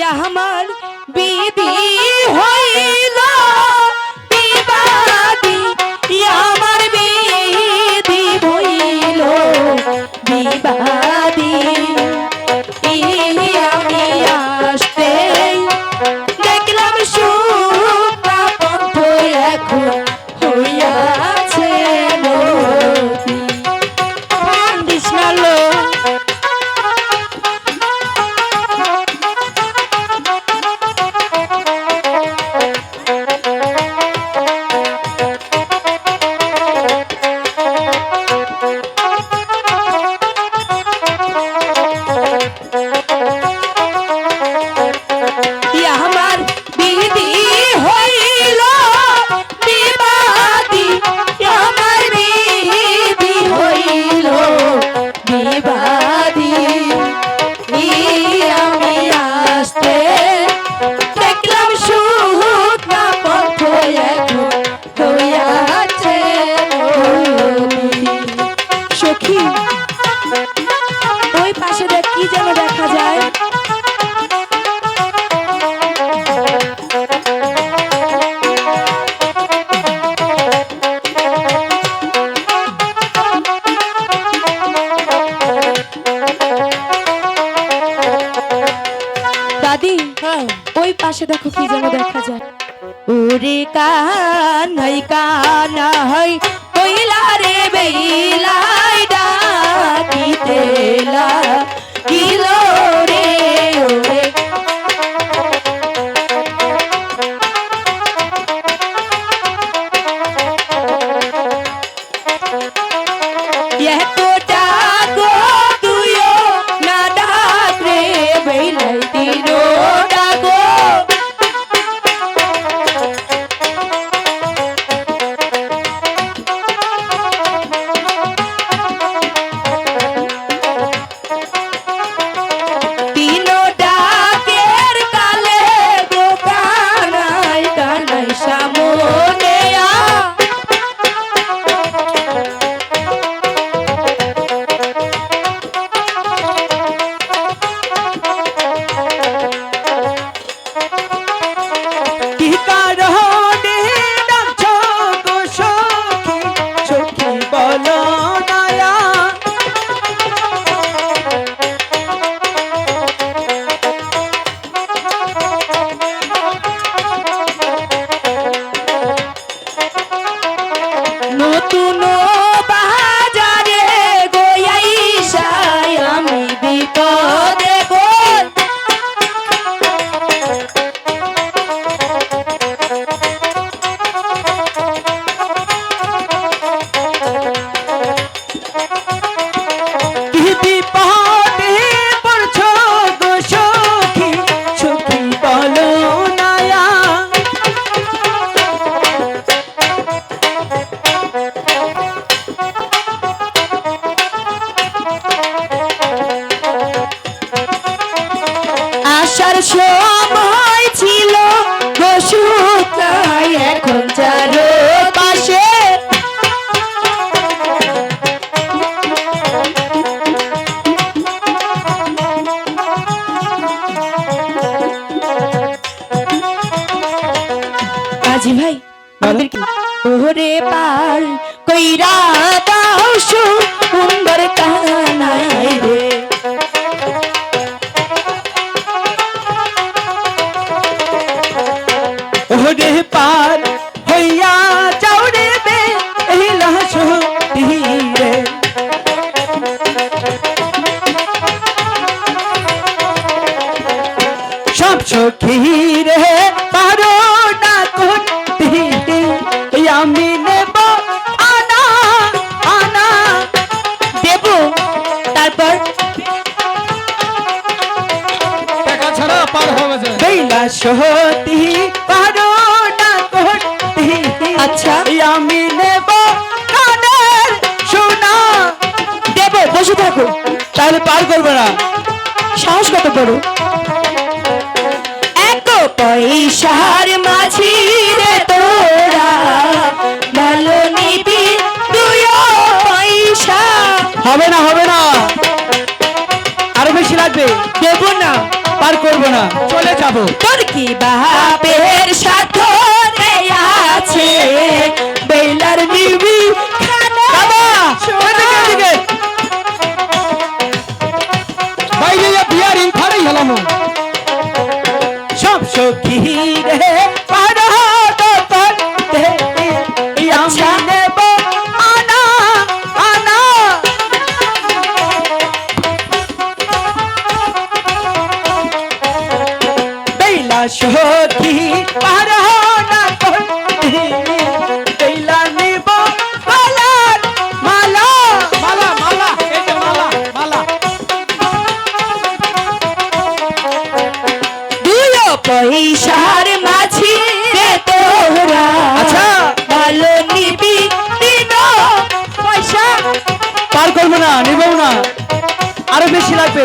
আমার বিধি হইল সখী। ওই পাশে দেখ কি যেন দেখা যায়। দাদি ওই পাশে দেখো কি যেন দেখা যায়। ওরে কানাই কানাই কইলা রে বেইলাই লা সময় ছিল বসুকাই এখন চারো পাশে আজি ভাই ওরে পাল কইরা দাও সহতি পারো না করতে। আচ্ছা। আমি নেব কানের সোনা। দেব বসে থাকো তাহলে পার করবে না। সাহস কত বড়। এক পয়সার মাঝি রে তোরা। ভালো নিবি তুইও পয়সা। হবে না হবে না। আরও বেশি লাগবে। দেব না পার করব না। চলে যাব। তোর কি বাপের সাথে সখী পারো না করতে বেলা নেব মালার মালা। মালা মালা এই যে মালা মালা। দুয়ো পয়সার মাঝি রে তোরা। আচ্ছা। ভালো নিবি দিন পয়সা। পার করব না নেবও না। আরও বেশি লাগবে।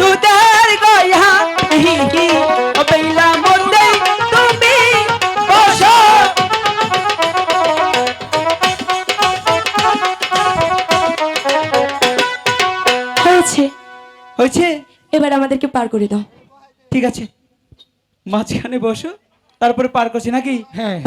দুধের গয়া হি হি বেলা হয়েছে? হয়েছে আমাদেরকে পার করে দাও। ঠিক আছে। মাঝখানে বসো তারপরে পার করছি নাকি? হ্যাঁ।